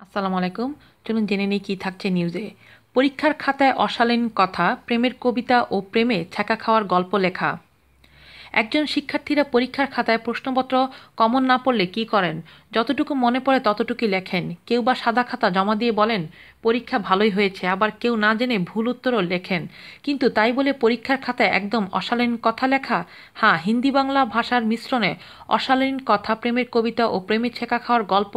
আসসালামু আলাইকুম। চলুন জেনে নিই কী থাকছে নিউজে পরীক্ষার খাতায় অশালীন কথা, প্রেমের কবিতা ও প্রেমে ছ্যাঁকা খাওয়ার গল্প লেখা। একজন শিক্ষার্থীরা পরীক্ষার খাতায় প্রশ্নপত্র কমন না পড়লে কি করেন? যতটুকু মনে পড়ে ততটুকুই লেখেন। কেউ বা সাদা খাতা জমা দিয়ে বলেন, পরীক্ষা ভালোই হয়েছে। আবার কেউ না জেনে ভুল উত্তরও লেখেন। কিন্তু তাই বলে পরীক্ষার খাতায় একদম অশালীন কথা লেখা? হ্যাঁ হিন্দি বাংলা ভাষার মিশ্রণে অশালীন কথা, প্রেমের কবিতা ও প্রেমের ছেঁকা খাওয়ার গল্প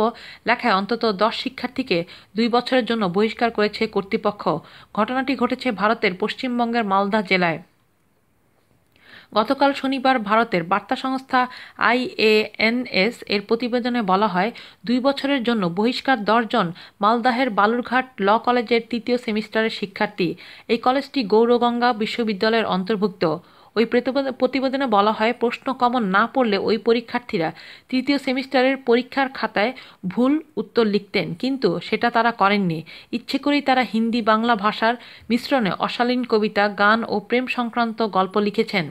লেখায় অন্তত দশ শিক্ষার্থীকে দুই বছরের জন্য বহিষ্কার করেছে কর্তৃপক্ষ। ঘটনাটি ঘটেছে ভারতের পশ্চিমবঙ্গের মালদা জেলায়। গতকাল শনিবার ভারতের বার্তা সংস্থা আইএএনএস এর প্রতিবেদনে বলা হয়, দুই বছরের জন্য বহিষ্কার দশজন মালদাহের বালুরঘাট ল কলেজের তৃতীয় সেমিস্টারের শিক্ষার্থী। এই কলেজটি গৌরগঙ্গা বিশ্ববিদ্যালয়ের অন্তর্ভুক্ত। ওই প্রতিবেদনে বলা হয়, প্রশ্ন কমন না পড়লে ওই পরীক্ষার্থীরা তৃতীয় সেমিস্টারের পরীক্ষার খাতায় ভুল উত্তর লিখতেন, কিন্তু সেটা তারা করেননি। ইচ্ছে করেই তারা হিন্দি বাংলা ভাষার মিশ্রণে অশালীন কবিতা, গান ও প্রেম সংক্রান্ত গল্প লিখেছেন।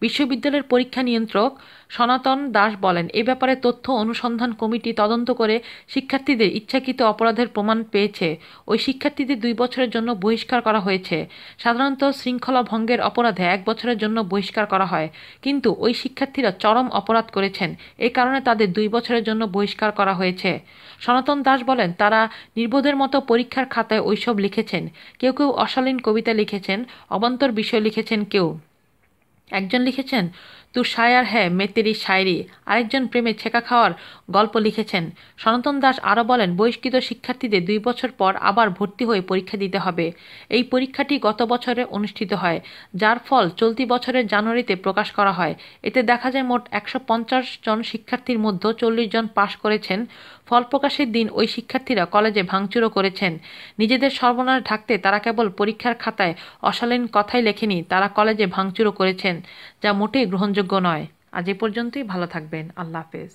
বিশ্ববিদ্যালয়ের পরীক্ষা নিয়ন্ত্রক সনাতন দাস বলেন, এ ব্যাপারে তথ্য অনুসন্ধান কমিটি তদন্ত করে শিক্ষার্থীদের ইচ্ছাকৃত অপরাধের প্রমাণ পেয়েছে। ওই শিক্ষার্থীদের দুই বছরের জন্য বহিষ্কার করা হয়েছে। সাধারণত শৃঙ্খলা ভঙ্গের অপরাধে এক বছরের জন্য বহিষ্কার করা হয়। কিন্তু ওই শিক্ষার্থীরা চরম অপরাধ করেছেন। এ কারণে তাদের দুই বছরের জন্য বহিষ্কার করা হয়েছে। সনাতন দাস বলেন, তারা নির্বোধের মতো পরীক্ষার খাতায় ওইসব লিখেছেন। কেউ কেউ অশালীন কবিতা লিখেছেন, অবান্তর বিষয় লিখেছেন কেউ। একজন লিখেছেন তু শায়ার হ্যাঁ মেতেরি শায়রি। আরেকজন প্রেমে ছেঁকা খাওয়ার গল্প লিখেছেন। সনাতন দাস আরও বলেন, বহিষ্কৃত শিক্ষার্থীদের দুই বছর পর আবার ভর্তি হয়ে পরীক্ষা দিতে হবে। এই পরীক্ষাটি গত বছরে অনুষ্ঠিত হয়, যার ফল চলতি বছরের জানুয়ারিতে প্রকাশ করা হয়। এতে দেখা যায় মোট একশো পঞ্চাশ জন শিক্ষার্থীর মধ্যে চল্লিশ জন পাশ করেছেন। ফল প্রকাশের দিন ওই শিক্ষার্থীরা কলেজে ভাঙচুরও করেছেন। নিজেদের সর্বনাশ ঢাকতে তারা কেবল পরীক্ষার খাতায় অশালীন কথাই লেখেনি, তারা কলেজে ভাঙচুরও করেছেন, যা মোটেই গ্রহণযোগ্য নয়। আজ এ পর্যন্তই। ভালো থাকবেন। আল্লাহ হাফেজ।